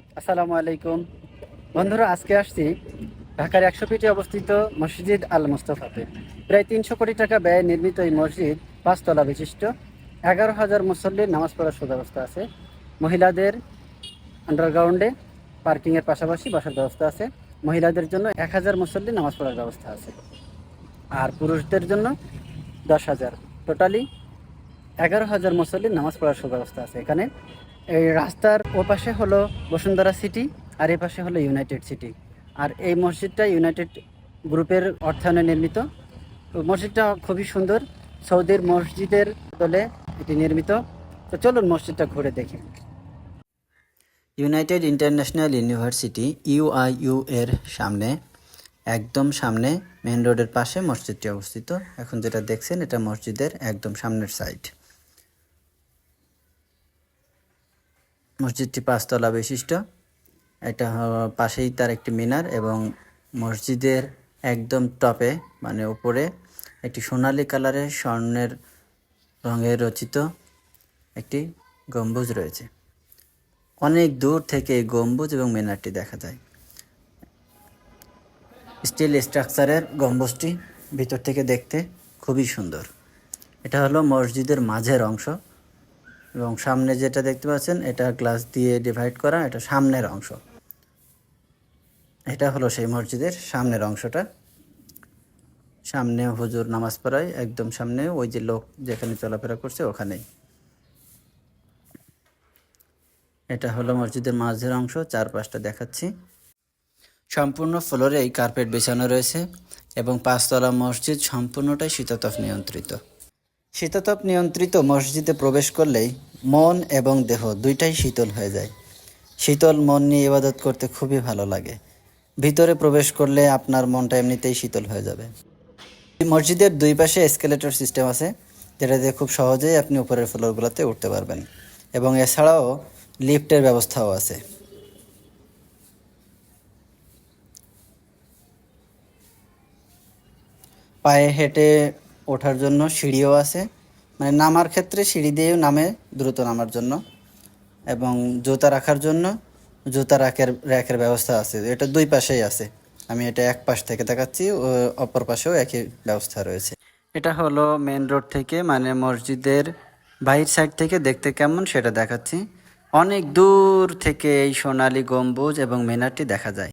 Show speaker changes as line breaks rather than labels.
আসসালামু আলাইকুম। বন্ধুরা, আজকে আসছি ঢাকার একশো ফিটে অবস্থিত মসজিদ আল মুস্তফাতে প্রায় তিনশো কোটি টাকা ব্যয়ে নির্মিত এই মসজিদ পাঁচতলা বিশিষ্ট। এগারো হাজার মুসল্লির নামাজ পড়ার সুব্যবস্থা আছে। মহিলাদের আন্ডারগ্রাউন্ডে পার্কিংয়ের পাশাপাশি বসার ব্যবস্থা আছে। মহিলাদের জন্য এক হাজার মুসল্লি নামাজ পড়ার ব্যবস্থা আছে। আর পুরুষদের জন্য দশ হাজার। টোটালি এগারো হাজার মুসল্লির নামাজ পড়ার সুব্যবস্থা আছে এখানে। এই রাস্তার ও পাশে হলো বসুন্ধরা সিটি, আর এ পাশে হলো ইউনাইটেড সিটি। আর এই মসজিদটা ইউনাইটেড গ্রুপের অর্থায়নে নির্মিত। মসজিদটা খুবই সুন্দর। সৌদির মসজিদের দলে এটি নির্মিত। তো চলুন মসজিদটা ঘুরে দেখি। ইউনাইটেড ইন্টারন্যাশনাল ইউনিভার্সিটি ইউআইইউ এর সামনে, একদম সামনে মেন রোডের পাশে মসজিদটি অবস্থিত। এখন যেটা দেখছেন, এটা মসজিদের একদম সামনের সাইড। মসজিদটি পাঁচতলা বিশিষ্ট। এটা পাশেই তার একটি মিনার এবং মসজিদের একদম টপে মানে উপরে, একটি সোনালী কালারের স্বর্ণের রঙে রচিত একটি গম্বুজ রয়েছে। অনেক দূর থেকে গম্বুজ এবং মিনারটি দেখা যায়। স্টিল স্ট্রাকচারের গম্বুজটি ভিতর থেকে দেখতে খুবই সুন্দর। এটা হলো মসজিদের মাঝের অংশ। এবং সামনে যেটা দেখতে পাচ্ছেন, এটা গ্লাস দিয়ে ডিভাইড করা, এটা সামনের অংশ। এটা হলো সেই মসজিদের সামনের অংশটা। সামনে হুজুর নামাজ পড়ায়, একদম সামনে, ওই যে লোক যেখানে চলাফেরা করছে ওখানেই। এটা হলো মসজিদের মাঝের অংশ, চারপাশটা দেখাচ্ছি। সম্পূর্ণ ফ্লোরেই কার্পেট বিছানো রয়েছে এবং পাঁচতলা মসজিদ সম্পূর্ণটাই শীতাতপ নিয়ন্ত্রিত। শীতাতপ নিয়ন্ত্রিত মসজিদে প্রবেশ করলেই মন এবং দেহ দুইটাই শীতল হয়ে যায়। শীতল মন নিয়ে ইবাদত করতে খুবই ভালো লাগে। ভিতরে প্রবেশ করলে আপনার মনটা এমনিতেই শীতল হয়ে যাবে। মসজিদের দুই পাশে এসকেলেটর সিস্টেম আছে, যেটা দিয়ে খুব সহজেই আপনি উপরের ফ্লোরগুলোতে উঠতে পারবেন। এবং এছাড়াও লিফটের ব্যবস্থাও আছে। পায়ে হেঁটে ওঠার জন্য সিঁড়িও আছে। মানে নামার ক্ষেত্রে সিঁড়ি দিয়েও নামে দ্রুত নামার জন্য এবং জুতা রাখার জন্য জুতা রাখের র্যাকের ব্যবস্থা আছে। এটা দুই পাশেই আছে। আমি এটা এক পাশ থেকে দেখাচ্ছি, ও অপর পাশেও একই ব্যবস্থা রয়েছে। এটা হলো মেন রোড থেকে মানে মসজিদের বাইর সাইড থেকে দেখতে কেমন সেটা দেখাচ্ছি। অনেক দূর থেকে এই সোনালী গম্বুজ এবং মিনারটি দেখা যায়।